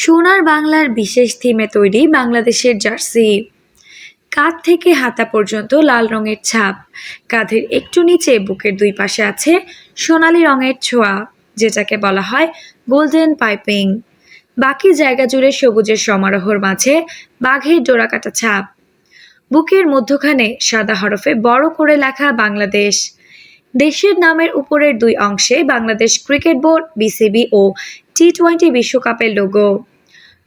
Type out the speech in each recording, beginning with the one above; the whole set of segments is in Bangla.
সোনার বাংলার বিশেষ থিমে তৈরি বাংলাদেশের জার্সি। কাঁধ থেকে হাতা পর্যন্ত লাল রঙের ছাপ। কাঁধের একটু নিচে বুকের দুই পাশে আছে সোনালি রঙের ছোঁয়া, যেটাকে বলা হয় গোল্ডেন পাইপিং। বাকি জায়গা জুড়ে সবুজের সমারোহর মাঝে বাঘের ডোরাকাটা ছাপ। বুকের মধ্যখানে সাদা হরফে বড় করে লেখা বাংলাদেশ। দেশের নামের উপরের দুই অংশে বাংলাদেশ ক্রিকেট বোর্ড, বিসিবি ও টি টোয়েন্টি বিশ্বকাপের লোগো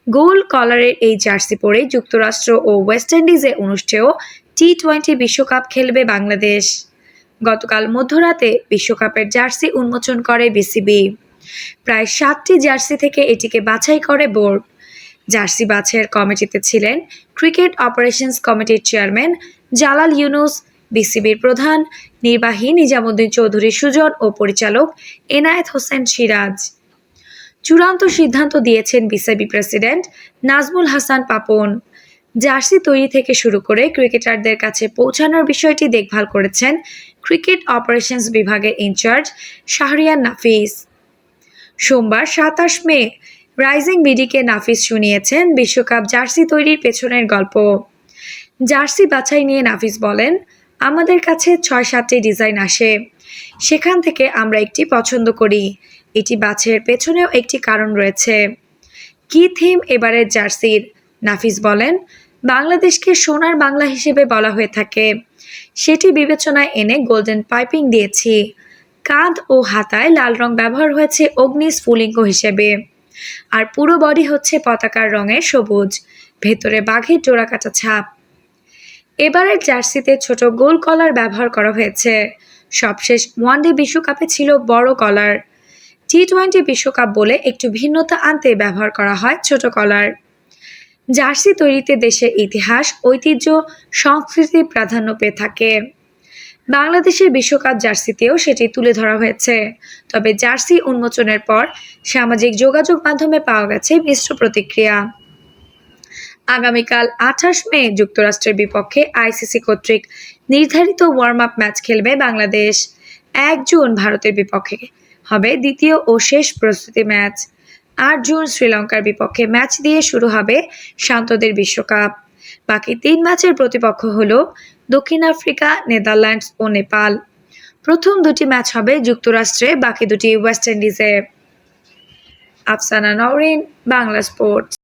গোল কলারের এই জার্সি পরে যুক্তরাষ্ট্র ও ওয়েস্ট ইন্ডিজে অনুষ্ঠেয় টি টোয়েন্টি বিশ্বকাপ খেলবে বাংলাদেশ। গতকাল মধ্যরাতে বিশ্বকাপের জার্সি উন্মোচন করে বিসিবি। প্রায় সাতটি জার্সি থেকে এটিকে বাছাই করে বোর্ড। জার্সি বাছাইয়ের কমিটিতে ছিলেন ক্রিকেট অপারেশনস কমিটির চেয়ারম্যান জালাল ইউনুস, বিসিবির প্রধান নির্বাহী নিজামুদ্দিন চৌধুরী সুজন ও পরিচালক এনায়েত হোসেন সিরাজ। চূড়ান্ত সিদ্ধান্ত দিয়েছেন BCB president Nazmul Hasan Papon. Jersey তৈরি থেকে শুরু করে ক্রিকেটারদের কাছে পৌঁছানোর বিষয়টি দেখভাল করেছেন ক্রিকেট অপারেশনস বিভাগের ইনচার্জ শাহরিয়ার নাফিস। সোমবার সাতাশ মে রাইজিং বিডিকে নাফিস শুনিয়েছেন বিশ্বকাপ জার্সি তৈরির পেছনের গল্প। জার্সি বাছাই নিয়ে নাফিস বলেন, আমাদের কাছে ছয় সাতটি ডিজাইন আসে। সেখান থেকে আমরা একটি পছন্দ করি। এটি বাছের পেছনেও একটি কারণ রয়েছে। কি থিম এবারের জার্সির? নাফিস বলেন, বাংলাদেশকে সোনার বাংলা হিসেবে বলা হয়ে থাকে। সেটি বিবেচনায় এনে গোল্ডেন পাইপিং দিয়েছি। কাঁধ ও হাতায় লাল রং ব্যবহার হয়েছে অগ্নি স্ফুলিঙ্গ হিসেবে। আর পুরো বডি হচ্ছে পতাকার রঙের সবুজ, ভেতরে বাঘের জোড়াকাটা ছাপ। এবারের জার্সিতে ছোট গোল কলার ব্যবহার করা হয়েছে। সবশেষ ওয়ানডে বিশ্বকাপে ছিল বড় কলার। টি টোয়েন্টি বিশ্বকাপ বলে একটু ভিন্নতা আনতে ব্যবহার করা হয় ছোট কলার। জার্সি তৈরিতে দেশের ইতিহাস, ঐতিহ্য, সংস্কৃতি প্রাধান্য পেয়ে থাকে। বাংলাদেশের বিশ্বকাপ জার্সিতেও সেটি তুলে ধরা হয়েছে। তবে জার্সি উন্মোচনের পর সামাজিক যোগাযোগ মাধ্যমে পাওয়া গেছে মিশ্র প্রতিক্রিয়া। আগামীকাল আঠাশ মে যুক্তরাষ্ট্রের বিপক্ষে আইসিসি কর্তৃক নির্ধারিত ওয়ার্ম আপ ম্যাচ খেলবে বাংলাদেশ। এক জুন ভারতের বিপক্ষে। হবে দ্বিতীয় ও শেষ প্রস্তুতি ম্যাচ। আট জুন শ্রীলঙ্কার বিপক্ষে ম্যাচ দিয়ে শুরু হবে শান্তদের বিশ্বকাপ। বাকি তিন ম্যাচের প্রতিপক্ষ হল দক্ষিণ আফ্রিকা, নেদারল্যান্ডস ও নেপাল। প্রথম দুটি ম্যাচ হবে যুক্তরাষ্ট্রে, বাকি দুটি ওয়েস্ট ইন্ডিজে। আফসানা নওরিন, বাংলা স্পোর্টস।